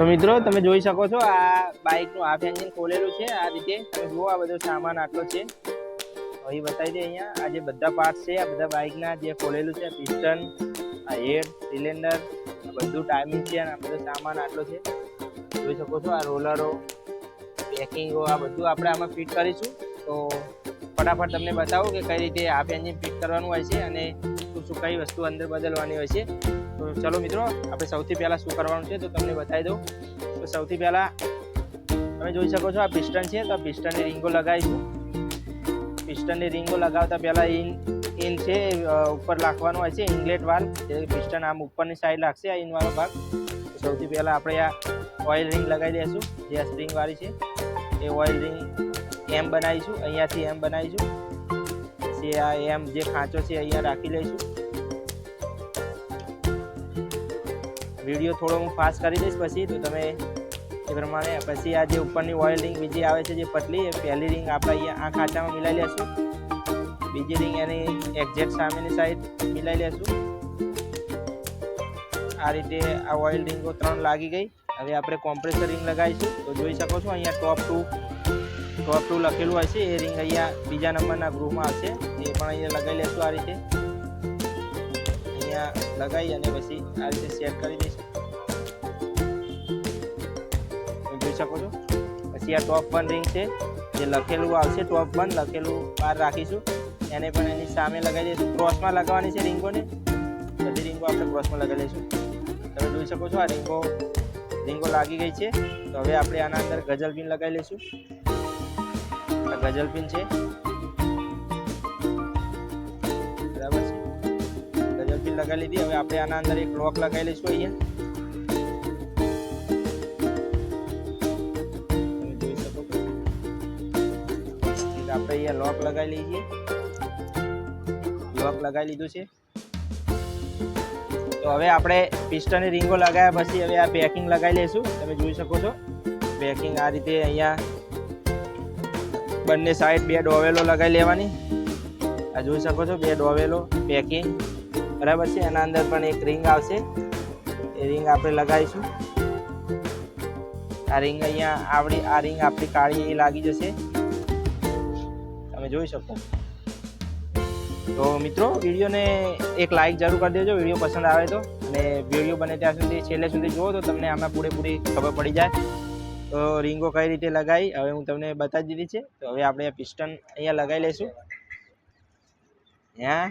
તો મિત્રો, તમે જોઈ શકો છો આ બાઇકનું હાફ એન્જિન ખોલેલું છે. આ રીતે તમે જુઓ આ બધો સામાન આટલો છે. અહીં બતાવી દે અહીંયા, આ જે બધા પાર્ટ છે, આ બધા બાઇકના જે ખોલેલું છે પિસ્ટન આ હેડ સિલિન્ડર આ બધું ટાઈમિંગ છે આ બધો સામાન આટલો છે. જોઈ શકો છો આ રોલરો પેકિંગો આ બધું આપણે આમાં ફિટ કરીશું. તો ફટાફટ તમને બતાવું કે કઈ રીતે હાફ એન્જિન ફિટ કરવાનું હોય છે અને શું શું કઈ વસ્તુ અંદર બદલવાની હોય છે. ચલો મિત્રો, આપણે સૌથી પહેલાં શું કરવાનું છે તો તમને બતાવી દઉં. તો સૌથી પહેલાં તમે જોઈ શકો છો આ પિસ્ટન છે, તો આ પિસ્ટનની રીંગો લગાવીશું. પિસ્ટનની રીંગો લગાવતા પહેલાં ઇન ઇન છે ઉપર લાખવાનું હોય છે ઇનલેટ વાલ, જે પિસ્ટન આમ ઉપરની સાઈડ લાગશે, આ ઇનવાળો ભાગ. સૌથી પહેલાં આપણે આ ઓઇલ રિંગ લગાવી દઈશું, જે આ સ્પ્રિંગવાળી છે. એ ઓઇલ રિંગ એમ બનાવીશું, અહીંયાથી એમ બનાવીશું. પછી આ એમ જે ખાંચો છે, અહીંયા રાખી લઈશું. વીડિયો થોડો હું ફાસ્ટ કરી દઈશ પછી, તો તમે એ પ્રમાણે પછી આ જે ઉપરની ઓઇલ રિંગ બીજી આવે છે, જે પતલી એ પહેલી રિંગ આપણે અહીંયા આ ખાંચામાં મિલાવી લેશું. બીજી રિંગ એની એક્ઝેક્ટ સામેની સાઈડ મિલાઈ લેશું. આ રીતે આ ઓઇલ રિંગો ત્રણ લાગી ગઈ. હવે આપણે કોમ્પ્રેસર રિંગ લગાવીશું. તો જોઈ શકો છો, અહીંયા ટોપ ટુ ટોપ ટુ લખેલું હશે. એ રિંગ અહીંયા બીજા નંબરના ગ્રુપમાં હશે. એ પણ અહીંયા લગાવી લેશું આ રીતે. અહીંયા લગાવી અને પછી આ રીતે સેટ કરી દઈશું. જોઈ શકો છો? પછી આ ટોપ વન રિંગ છે, જે લખેલું આવશે ટોપ વન લખેલું બહાર રાખીશું. એને પણ એની સામે લગાવી દઈશું. ક્રોસમાં લગાવવાની છે રીંગોને? બધી રીંગો આપણે ક્રોસમાં લગાવી લઈશું તમે જોઈ શકો છો આ રીંગો રીંગો લાગી ગઈ છે. તો હવે આપણે આના અંદર ગઝલ પિન લગાવી લઈશું. આ ગઝલ પિન છે. લગાવી લીધી. હવે આપણે આના અંદર એક લોક લગાવી લઈશું અહીંયા. આપણે અહીંયા લોક લગાવી લઈએ લોક લગાવી લીધું છે. તો હવે આપણે પિસ્ટનની રીંગો લગાવ્યા પછી હવે આ પેકિંગ લગાવી લઈશું. તમે જોઈ શકો છો. પેકિંગ આ રીતે અહીંયા બંને સાઈડ બે ડોવેલો લગાવી લેવાની. આ જોઈ શકો છો, બે ડોવેલો પેકિંગ બરાબર છે? એના અંદર પણ એક રિંગ આવશે. એ રિંગ આપણે લગાવીશું. આ રિંગ અહીંયા આવડી, આ રિંગ આપણી કાળી એ લાગી જશે. તમે જોઈ શકો. તો મિત્રો, વિડીયોને એક લાઇક જરૂર કરી દેજો. વીડિયો પસંદ આવે તો. અને વીડિયો બને ત્યાં સુધી, છેલ્લે સુધી જુઓ તો તમને આમાં પૂરેપૂરી ખબર પડી જાય. તો રિંગો કઈ રીતે લગાવી હવે હું તમને બતાવી દીધી છે. તો હવે આપણે પિસ્ટન અહીંયા લગાવી લઈશું. ત્યાં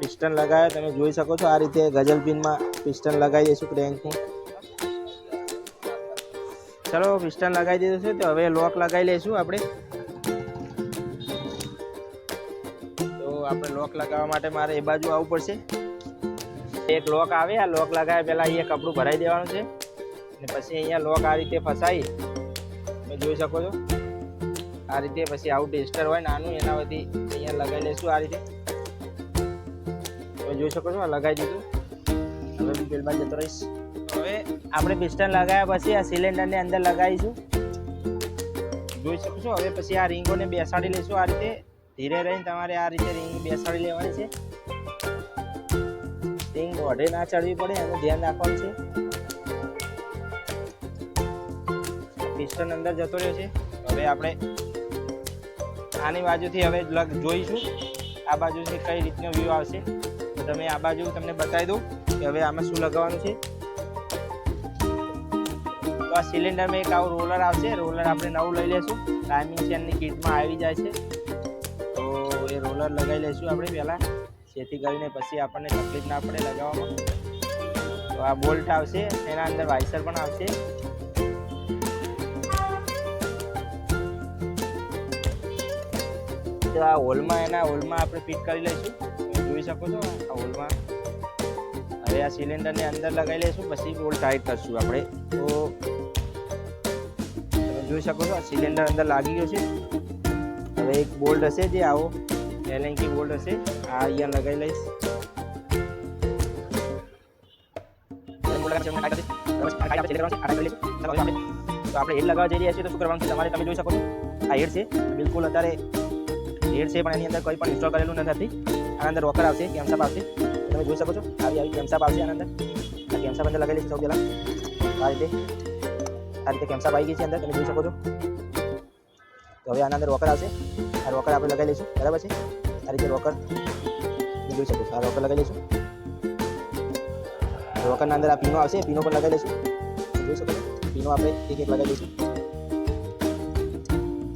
પિસ્ટન લગાવ્યા તમે જોઈ શકો છો આ રીતે ગઝલ પિનમાં પિસ્ટન લગાવી દઈશું ક્રેન્કનું. ચલો, પિસ્ટન લગાવી દીધું છે, તો હવે લોક લગાવી લઈશું આપણે. તો આપણે લોક લગાવવા માટે મારે એ બાજુ આવવું પડશે. એક લોક આવે, આ લોક લગાવ્યા પહેલાં અહીંયા કપડું ભરાઈ દેવાનું છે. અને પછી અહીંયા લોક આ રીતે ફસાઈ. તમે જોઈ શકો છો. આ રીતે પછી આવું ટેસ્ટર હોય, નાનું, એના બધી અહીંયા લગાવી લઈશું આ રીતે. જોઈ શકો છો લગાવી દીધું. હવે બી બેલમાં જતો રહીશ. હવે આપણે પિસ્ટન લગાવ્યા પછી આ સિલિન્ડરને અંદર લગાવીશું. જોઈ શકો છો, હવે પછી આ રીંગોને બેસાડી લઈશું આ રીતે. ધીરે રહીને તમારે આ રીતે રીંગ બેસાડી લેવાની છે. રીંગ ઓઢે ના ચડવી પડે, એનું ધ્યાન રાખવાનું છે. પિસ્ટન અંદર જતો રહ્યો છે. હવે આપણે આની બાજુથી હવે જોઈશું. આ બાજુથી કઈ રીતનો વ્યૂ આવશે. તમે આ બાજુ તમને બતાવી દઉં કે હવે આમાં શું લગાવવાનું છે. તો આ સિલિન્ડરમાં એક આવું રોલર આવશે. રોલર આપણે નવું લઈ લેશું. ટાઈમિંગ ચેનની કિટમાં આવી જાય છે. તો એ રોલર લગાવી લઈશું આપણે પહેલાં. જેથી કરીને પછી આપણને તકલીફ ના પડે લગાવવામાં. તો આ બોલ્ટ આવશે. એના અંદર વાઇસર પણ આવશે. તો આ હોલમાં, એના હોલમાં આપણે ફિટ કરી લઈશું. જોઈ શકો છો, આ હોલમાં. હવે આ સિલિન્ડરને અંદર લગાવી લઈશું, પછી બોલ ટાઈટ કરશું આપણે. તો જોઈ શકો છો, આ સિલિન્ડર અંદર લાગી ગયો છે. હવે એક બોલ્ટ હશે જે આવો, એલેન્કી બોલ્ટ હશે, આ અહીંયા લગાવી લઈશ. તો આપણે હેડ લગાવવા જઈ રહ્યા છીએ, તો શું કરવાનું છે, તમારે તમે જોઈ શકો છો, આ હેડ છે, બિલકુલ અત્યારે હેડ છે, પણ એની અંદર કોઈ પણ ઇન્સ્ટોલ કરેલું નથી. આના અંદર રોકર આવશે કેમસાપ આવશે તમે જોઈ શકો છો આવી આવી કેમસાપ આવશે આના અંદર આ કેમસાપ અંદર લગાવી લઈશું સૌ પહેલાં આ રીતે આ રીતે કેમ્સા આવી ગઈ છે અંદર તમે જોઈ શકો છો તો હવે આના અંદર રોકર આવશે આ રોકર આપણે લગાવી લઈશું બરાબર છે આ રીતે રોકર તમે જોઈ શકો છો આ રોકર લગાવી લઈશું રોકરના અંદર આ પીનો આવશે પીનો પણ લગાવી લઈશું તમે જોઈ શકો છો પીનો આપણે એક એક લગાવી દઈશું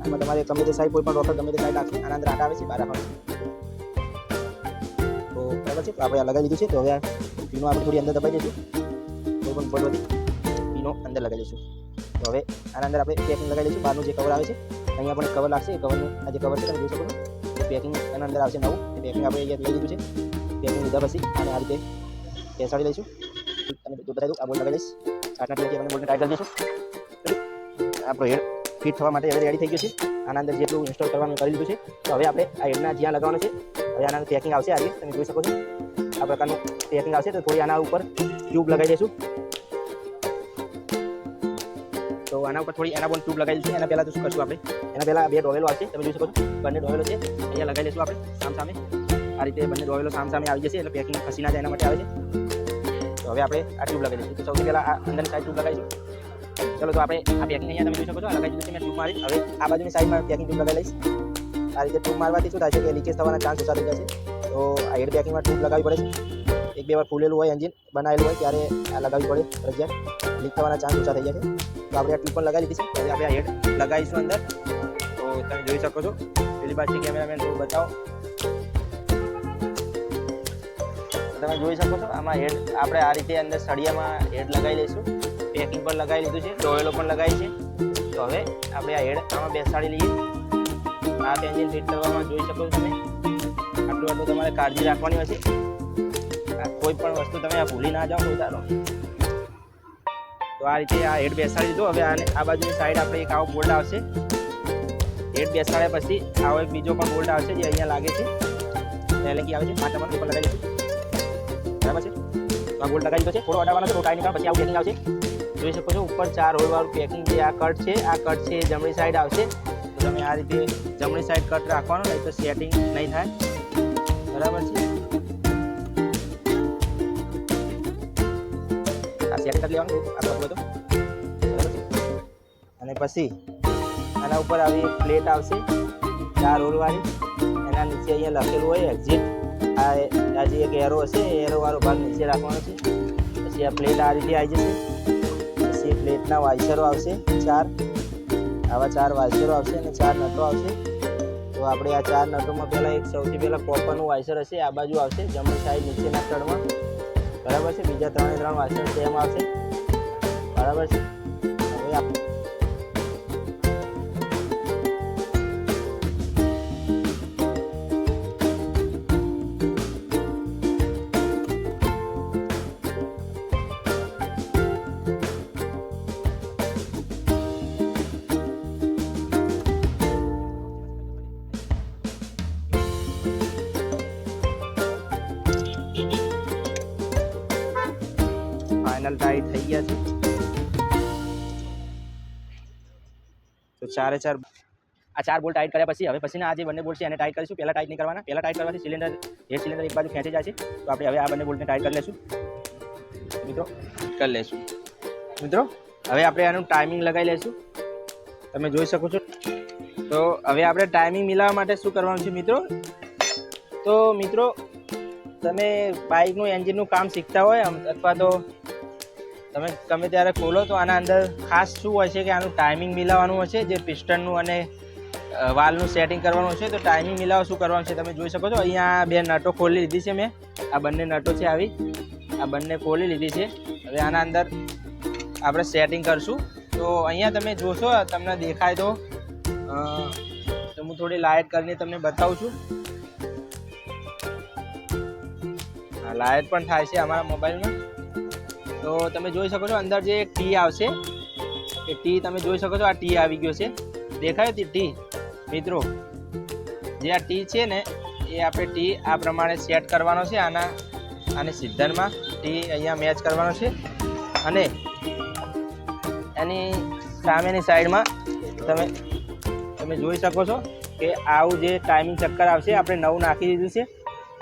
આમાં તમારે ગમે તે સાઈડ કોઈ પણ રોકર ગમે તે સાઈડ નાખશે આના અંદર આટા આવે છે બહાર રાખવાનું છે તો બરાબર છે. આપણે આ લગાવી દીધું છે. તો હવે આ પીનો આપણે થોડી અંદર દબાઈ દઈશું કોઈ પણ બોલવાથી પીનો અંદર લગાવી દઈશું તો હવે આના અંદર આપણે પેકિંગ લગાવી દઈશું બહારનું જે કવર આવે છે, અહીંયા પણ કવર લાગશે. એ કવરનું આ જે કવર છે, તમે જોઈ શકો છો. પેકિંગ એના અંદર આવશે નવું. એ પેકિંગ આપણે અહીંયા લઈ લીધું છે. પેકિંગ લીધા પછી અને આ રીતે બેસાડી લઈશું. તમે બતાવી દઉં આ બોલ લગાવી દઈશ આટલા ટીએથી આપણે બોલને ટાઈટ કરી દઈશું. આપણો હેડ. ફિટ થવા માટે હવે રેડી થઈ ગયું છે. આના અંદર જેટલું ઇન્સ્ટોલ કરવાનું કરી લીધું છે, તો હવે આપણે આ હેડના જ્યાં લગાવવાનું છે, હવે આના પેકિંગ આવશે આ તમે જોઈ શકો છો. આ પ્રકારનું પેકિંગ આવશે, તો થોડી આના ઉપર ટ્યુબ લગાવી દઈશું. તો આના ઉપર થોડી એના પણ ટ્યુબ લગાવી દઈશું. એના પહેલાં તો શું કરશું આપણે? એના પહેલાં બે ડોવેલો આવશે, તમે જોઈ શકો છો. બંને ડોવેલો છે, અહીંયા લગાવી દઈશું આપણે સામ સામે આ રીતે બંને ડોવેલો સામ સામે આવી જશે, એટલે પેકિંગ ખસી ના જાય એના માટે આવે છે. તો હવે આપણે આ ટ્યુબ લગાવી દઈશું. તો સૌથી પહેલાં આ અંદરની સાઈડ ટ્યુબ લગાવીશું. ચલો તો આપણે આ પેકિંગ અહીંયા તમે જોઈ શકો છો. આ લગાવી દીધું છે. મેં ટ્યુબ મારી. હવે આ બાજુની સાઈડમાં પેકિંગ ટ્યુબ લગાવી લઈશ. આ રીતે ટ્યુબ મારવાથી શું થાય છે કે લીકેજ થવાના ચાન્સ ઓછા થઈ જશે તો આ હેડ પેકિંગમાં ટ્યુબ લગાવવી પડે છે. એક બે વાર ફૂલેલું હોય એન્જિન બનાવેલું હોય, ત્યારે આ લગાવવી પડે ફરજિયાત. લીક થવાના ચાન્સ ઓછા થઈ જાય છે. તો આપણે આ ટ્યુબ પણ લગાવી દીધી છે. હવે આપણે આ હેડ લગાવીશું અંદર. તો તમે જોઈ શકો છો. પેલી બાજુ કેમેરામેન થોડું બતાવો. તમે જોઈ શકો છો, આમાં હેડ આપણે આ રીતે અંદર સળિયામાં હેડ લગાવી લઈશું. પેકિંગ પણ લગાવી લીધું છે, ડોયલો પણ લગાવી છે. તો હવે આપણે આ હેડ આમાં બેસાડી લઈએ. આ એન્જિન ફિટ કરવામાં જોઈ શકો તમે. આટલું આટલું તમારે કાળજી રાખવાની હશે આ કોઈ પણ વસ્તુ તમે આ ભૂલી ના જાઓ, કોઈ તો આ રીતે આ હેડ બેસાડી દીધો. હવે આને આ બાજુની સાઈડ આપણે એક આવો બોલ્ટ આવશે. હેડ બેસાડ્યા પછી આવો એક બીજો પણ બોલ્ટ આવશે જે અહીંયા લાગે છે. કે આવે છે? પાંચ નંબર ઉપર લગાવી દીધું. બરાબર છે? આ બોલ્ટ લગાવી દીધો છે. થોડો અડાવવાનો છે, થોડો કાંઈ નહીં પછી આવું આવશે. જોઈ શકો છો, ઉપર ચાર હોલ વાળું પેકિંગ જે આ કટ છે, આ કટ છે જમણી સાઈડ આવશે. તો તમે આ રીતે જમણી સાઈડ કટ રાખવાનું, નહીં તો સેટિંગ નહીં થાય. બરાબર છે? આ સેટિંગ કરી લેવાનું, આ બધું. અને પછી આના ઉપર આવી એક પ્લેટ આવશે, ચાર હોલવાળી એના નીચે અહીંયા લખેલું હોય એક્ઝિટ આ આ જે એક એરો હશે એરો વાળો ભાગ નીચે રાખવાનો છે. પછી આ પ્લેટ આ રીતે આવી જશે. પ્લેટના વાઇસરો આવશે, ચાર. આવા ચાર વાઇસરો આવશે અને ચાર નટો આવશે. તો આપણે આ ચાર નટોમાં પહેલાં એક સૌથી પહેલાં કોપરનું વાઇસર હશે, આ બાજુ આવશે, જમણી સાઈડ નીચેના તળમાં બરાબર છે? બીજા ત્રણે ત્રણ વાઇસર સેમ આવશે. બરાબર છે? હવે આપ ફાઇનલ ટાઈટ થઈ ગયા છે. તો ચારે ચાર આ ચાર બોલ્ટ ટાઈટ કર્યા પછી હવે પછીના આ જે બંને બોલ્ટ છે એને ટાઈટ કરીશું. પહેલાં ટાઈટ નહીં કરવાના. પહેલાં ટાઈટ કરવાથી સિલિન્ડર હેડ સિલિન્ડર એક બાજુ ખેંચી જાય છે તો આપણે હવે આ બંને બોલ્ટને ટાઈટ કરી લઈશું મિત્રો? કરી લઈશું મિત્રો હવે આપણે આનું ટાઈમિંગ લગાવી લઈશું તમે જોઈ શકો છો. તો હવે આપણે ટાઈમિંગ મિલાવવા માટે શું કરવાનું છે મિત્રો? તો મિત્રો તમે બાઇકનું એન્જિનનું કામ શીખતા હોય અથવા તો તમે તમે ત્યારે ખોલો તો આના અંદર ખાસ શું હોય છે કે આનું ટાઈમિંગ મિલાવવાનું હશે જે પિસ્ટનનું અને વાલનું સેટિંગ કરવાનું છે, તો ટાઈમિંગ મિલાવવા શું કરવાનું છે તમે જોઈ શકો છો. અહીંયા બે નટો ખોલી લીધી છે મેં. આ બંને નટો છે આવી. આ બંને ખોલી લીધી છે. હવે આના અંદર આપણે સેટિંગ કરશું. તો અહીંયા તમે જોશો, તમને દેખાય તો તો હું થોડી લાઇટ કરીને તમને બતાવું છું. લાઇટ પણ થાય છે અમારા મોબાઈલમાં તો તમે જોઈ શકો છો અંદર જે એક ટી આવશે. એ ટી તમે જોઈ શકો છો આ ટી આવી ગયો છે. દેખાય તે ટી? મિત્રો, જે આ ટી છે ને, એ આપણે ટી આ પ્રમાણે સેટ કરવાનો છે આના, આને સિદ્ધનમાં ટી અહીંયા મેચ કરવાનો છે. અને એની સામેની સાઈડમાં તમે તમે જોઈ શકો છો કે આવું જે ટાઈમિંગ ચક્કર આવશે, આપણે નવું નાખી દીધું છે.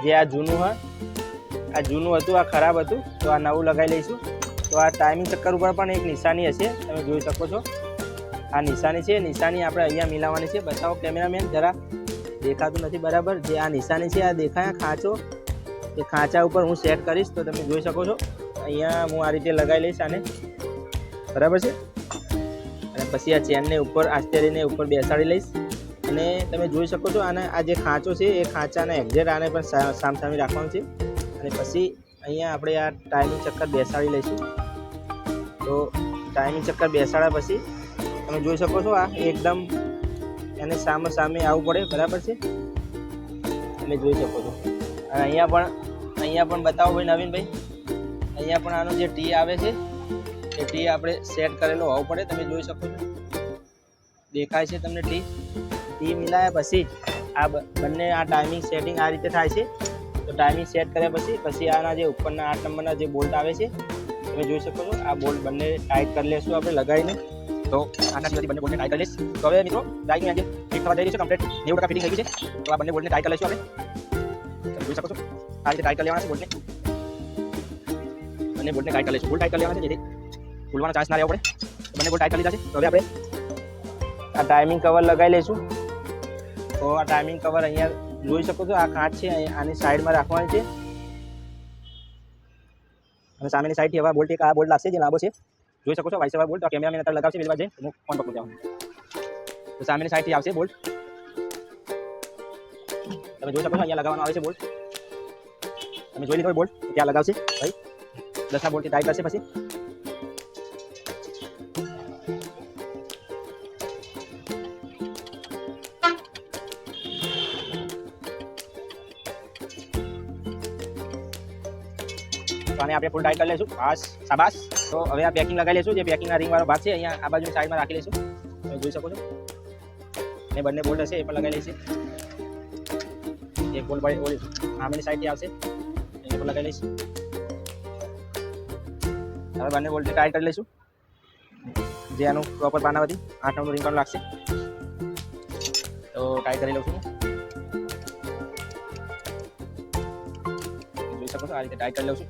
જે આ જૂનું હોય આ જૂનું હતું, આ ખરાબ હતું, તો આ નવું લગાવી લઈશું. તો આ ટાઈમિંગ ચક્કર ઉપર પણ એક નિશાની હશે, તમે જોઈ શકો છો. આ નિશાની છે નિશાની આપણે અહીંયા મિલાવવાની છે. બતાવો કેમેરામેન, જરા દેખાતું નથી બરાબર. જે આ નિશાની છે, આ દેખાય ખાંચો. એ ખાંચા ઉપર હું સેટ કરીશ, તો તમે જોઈ શકો છો. અહીંયા હું આ રીતે લગાવી લઈશ આને. બરાબર છે? અને પછી આ ચેનને ઉપર આસ્તેરીને ઉપર બેસાડી લઈશ. અને તમે જોઈ શકો છો, આને આ જે ખાંચો છે, એ ખાંચાને એક્ઝેક્ટ આને પણ સામસામે રાખવાનું છે. અને પછી અહીંયા આપણે આ ટાઈમિંગ ચક્કર બેસાડી લઈશું. તો ટાઈમિંગ ચક્કર બેસાડ્યા પછી તમે જોઈ શકો છો આ એકદમ એને સામે સામે આવવું પડે, બરાબર છે? તમે જોઈ શકો છો. અને અહીંયા પણ અહીંયા પણ બતાવો ભાઈ નવીનભાઈ. અહીંયા પણ આનો જે ટી આવે છે, એ ટી આપણે સેટ કરેલો હોવો પડે, તમે જોઈ શકો છો. દેખાય છે તમને ટી? ટી મિલાયા પછી આ બંને આ ટાઈમિંગ સેટિંગ આ રીતે થાય છે. તો ટાઈમિંગ સેટ કર્યા પછી પછી આના જે ઉપરના આઠ નંબરના જે બોલ્ટ આવે છે, તમે જોઈ શકો છો, આ બોલ્ટ બંને ટાઈટ કરી લેશું આપણે લગાવીને. તો આના સુધી બંને બોલ્ટને ટાઈટ કરી લઈશ. તો હવે મિત્રો બાઇકની આજે ફિટ થવા જઈ રહી છે કમ્પ્લીટ નેવું ટકા ફિટિંગ થઈ છે. તો આ બંને બોલ્ટને ટાઈટ કરી લઈશું આપણે. જોઈ શકો છો, આ રીતે ટાઈટ કરી લેવાના છે બોલ્ટને. બંને બોલ્ટને ટાઈટ કરી લઈશું. બોલ્ટ ટાઈટ કરી લેવાના છે, જેથી ખુલવાનો ચાન્સ ના રહેવો તો બંને બોલ્ટ ટાઈટ કરી લીધા છે. તો હવે આપણે આ ટાઈમિંગ કવર લગાવી લઈશું. તો આ ટાઈમિંગ કવર અહીંયા જોઈ શકો છો, આ કાચ છે આની સાઈડમાં રાખવાની છે. અને સામેની સાઈડથી હવે બોલ્ટ એક આ બોલ્ટ લાગશે, જે લાંબો છે. જોઈ શકો છો, વાઇસ વાળા બોલ્ટ કેમેરામેન અત્યારે લગાવશે પેલી બાજુ હું ફોન પકડું જાઉં તો સામેની સાઈડથી આવશે બોલ્ટ તમે જોઈ શકો છો, અહીંયા લગાવવાનો આવે છે બોલ્ટ તમે જોઈ લીધો બોલ્ટ ત્યાં લગાવશે, ભાઈ. દસા બોલ્ટથી ટાઈટ કરશે પછી. આને આપણે ફૂલ ટાઈટ કરી લઈશું. બસ, શાબાશ. તો હવે આ પેકિંગ લગાવી લઈશું. જે પેકિંગના રિંગવાળો ભાગ છે, અહીંયા આ બાજુ સાઈડમાં રાખી લઈશું. તમે જોઈ શકો છો. અને બંને બોલ્ટ હશે, એ પણ લગાવી લઈશું. એક બોલ્ટ ભાઈ ઓલી સામેની સાઈડથી આવશે એને પણ લગાવી લઈશું. હવે બંને બોલ્ટ ટાઈટ કરી લઈશું. જે આનું પ્રોપર પાનાવતી આઠ નંબરનું રિંગ લાગશે. તો ટાઈટ કરી લઉં છું જોઈ શકો છો, આ રીતે ટાઈટ કરી લઉં છું.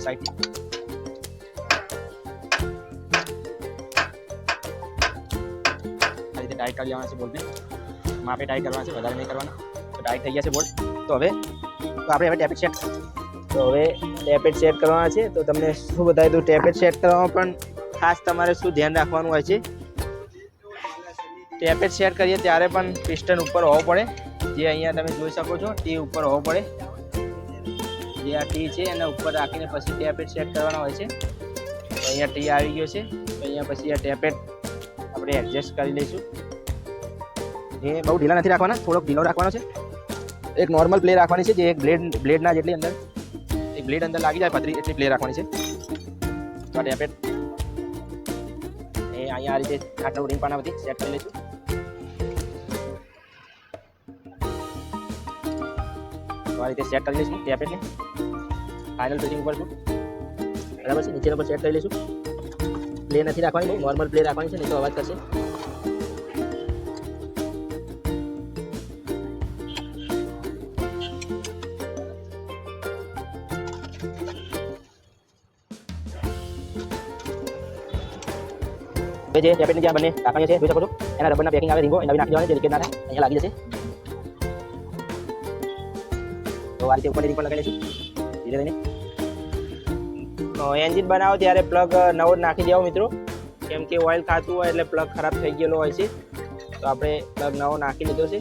બંને સાઈડથી આ રીતે ટાઈટ કરી લેવાના છે બોલ્ટને માપે ટાઈટ કરવાના છે, વધારે નહીં કરવાના. તો ટાઈટ થઈ ગયા છે બોલ્ટ તો હવે, તો આપણે હવે ટેપેટ સેટ. તો હવે ટેપેટ સેટ કરવાના છે. તો તમને શું બતાવી દઉં ટેપેટ સેટ કરવામાં પણ ખાસ તમારે શું ધ્યાન રાખવાનું હોય છે? ટેપેટ સેટ કરીએ ત્યારે પણ પિસ્ટન ઉપર હોવો પડે. જે અહીંયા તમે જોઈ શકો છો, તે ઉપર હોવો પડે. જે આ ટી છે એના ઉપર રાખીને પછી ટેપેટ સેટ કરવાનો હોય છે. અહીંયા ટી આવી ગયો છે. અહીંયા પછી આ ટેપેટ આપણે એડજસ્ટ કરી લઈશું. એ બહુ ઢીલા નથી રાખવાના, થોડોક ઢીલો રાખવાનો છે. એક નોર્મલ પ્લે રાખવાની છે જે એક બ્લેડ બ્લેડના જેટલી અંદર, એક બ્લેડ અંદર લાગી જાય પતરી એટલી પ્લે રાખવાની છે. તો આ ટેપેટ એ અહીંયા આ રીતે આટલું રિંગ પાના બધી સેટ કરી લઈશું. તો આ રીતે સેટ કરી લઈશું ટેપેટને ફાઇનલ ફિટિંગ છું. બરાબર છે? નીચેના પર સેટ કરી લઈશું. પ્લે નથી રાખવાની બહુ નોર્મલ પ્લે રાખવાની છે, નહીં તો અવાજ કરશે. જે ટેપેટની જ્યાં બંને ઢાંકણીઓ છે, જોઈ શકો છો? એના રબરના પેકિંગ આવે રીંગો, એના નાખી દેવાની જે લીકેજ ના થાય, અહીંયા લાગી જશે. આ રીતે પણ લગાવી લઈશું ધીરે. ધીરે એન્જિન બનાવો ત્યારે પ્લગ નવો નાખી દેવો મિત્રો. કેમ કે ઓઇલ ખાતું હોય એટલે પ્લગ ખરાબ થઈ ગયેલો હોય છે. તો આપણે પ્લગ નવો નાખી લીધો છે.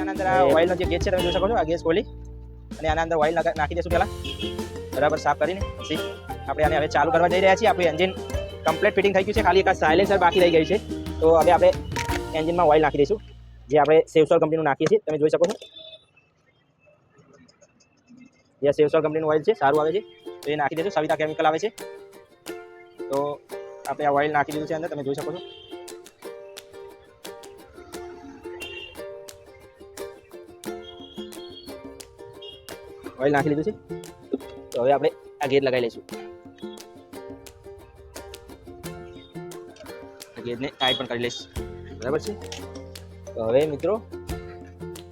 આના અંદર આ ઓઇલનો જે ગેસ છે, તમે જોઈ શકો છો, આ ગેસ ખોલી. અને આના અંદર ઓઇલ નાખી દઈશું પહેલાં. બરાબર સાફ કરીને. પછી આપણે આને હવે ચાલુ કરવા જઈ રહ્યા છીએ. આપણું એન્જિન કમ્પ્લીટ ફિટિંગ થઈ ગયું છે. ખાલી એક સાયલેન્સર બાકી રહી ગઈ છે. તો હવે આપણે એન્જિનમાં ઓઇલ નાખી દઈશું. જે આપણે સેવસોલ કંપનીનું નાખીએ છીએ. તમે જોઈ શકો છો. જે સેવસોલ કંપનીનું ઓઇલ છે, સારું આવે છે. તો એ નાખી દેજો. સવિતા કેમિકલ આવે છે. તો આપણે આ ઓઇલ નાખી દીધું છે અંદર, તમે જોઈ શકો છો. ઓઇલ નાખી લીધું છે. તો હવે આપણે આ ગેર લગાવી લઈશું. ગેરને ટાઈટ પણ કરી લઈશ. બરાબર છે? તો હવે મિત્રો,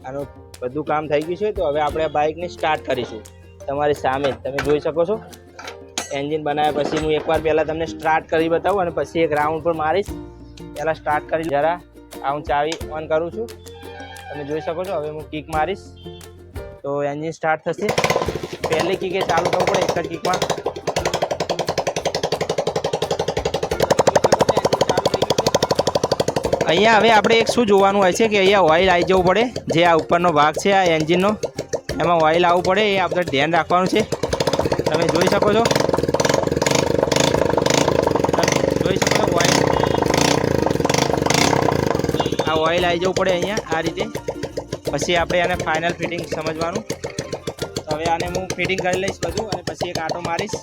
આનું બધું કામ થઈ ગયું છે. તો હવે આપણે આ બાઇકને સ્ટાર્ટ કરીશું. તમારી સામે તમે જોઈ શકો છો. એન્જિન બનાવ્યા પછી હું એકવાર પહેલાં તમને સ્ટાર્ટ કરી બતાવું અને પછી એક રાઉન્ડ પર મારીશ. પહેલાં સ્ટાર્ટ કરી જરા આ હું ચાવી ઓન કરું છું. તમે જોઈ શકો છો, હવે હું કિક મારીશ. તો એન્જિન સ્ટાર્ટ થશે. પહેલી કિકે ચાલુ થવું પડે, એક જ કિકમાં અહીંયા હવે આપણે એક શું જોવાનું હોય છે કે અહીંયા ઓઇલ આવી જવું પડે. જે આ ઉપરનો ભાગ છે, આ એન્જિનનો એમાં ઓઇલ આવવું પડે, એ આપણે ધ્યાન રાખવાનું છે. તમે જોઈ શકો છો. જોઈ શકો છો ઓઇલ આ ઓઇલ આવી જવું પડે અહીંયા, આ રીતે. પછી આપણે આને ફાઇનલ ફિટિંગ સમજવાનું. હવે આને હું ફિટિંગ કરી લઈશ બધું અને પછી એક આટો મારીશ.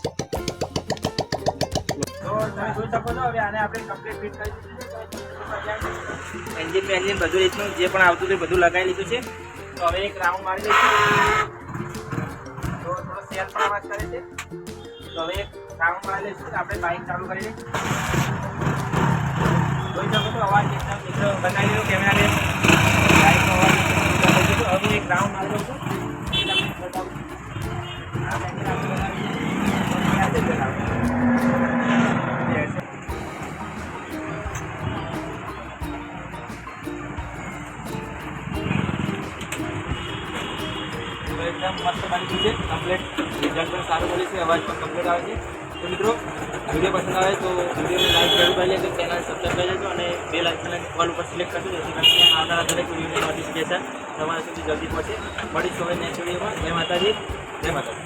તમે જોઈ શકો છો, હવે આને આપણે કમ્પ્લીટ ફિટ કરી દીધું એન્જિન બેન્જિન બધું રીતનું, જે પણ આવતું હતું બધું લગાવી લીધું છે. તો હવે એક રાઉન્ડ મારી દઈશું તો થોડો શેર પણ અવાજ કરે છે. તો હવે એક રાઉન્ડ મારી લઈશું તો આપણે બાઇક ચાલુ કરી દઈશું જોઈ શકો છો અવાજ એકદમ મિત્રો બનાવી દીધો કેમેરા બાઇકનો અવાજ. હવે એક રાઉન્ડ મારી દઉં છું. આ છે, અવાજ પણ કમ્પ્લીટ આવે છે. તો મિત્રો વીડિયો પસંદ આવે તો વિડીયોને લાઈક જરૂર કરી લેજો ચેનલ સબસ્ક્રાઈબ કરી લેજો અને બે લાઇકને કોલ ઉપર સિલેક્ટ કરજો, જેથી કરીને આવનારા દરેક વિડીયોની નોટિફિકેશન તમારા સુધી જલ્દી પહોંચે. મળીશું હવે નેક્સ્ટ વિડીયોમાં જય માતાજી. જય માતાજી.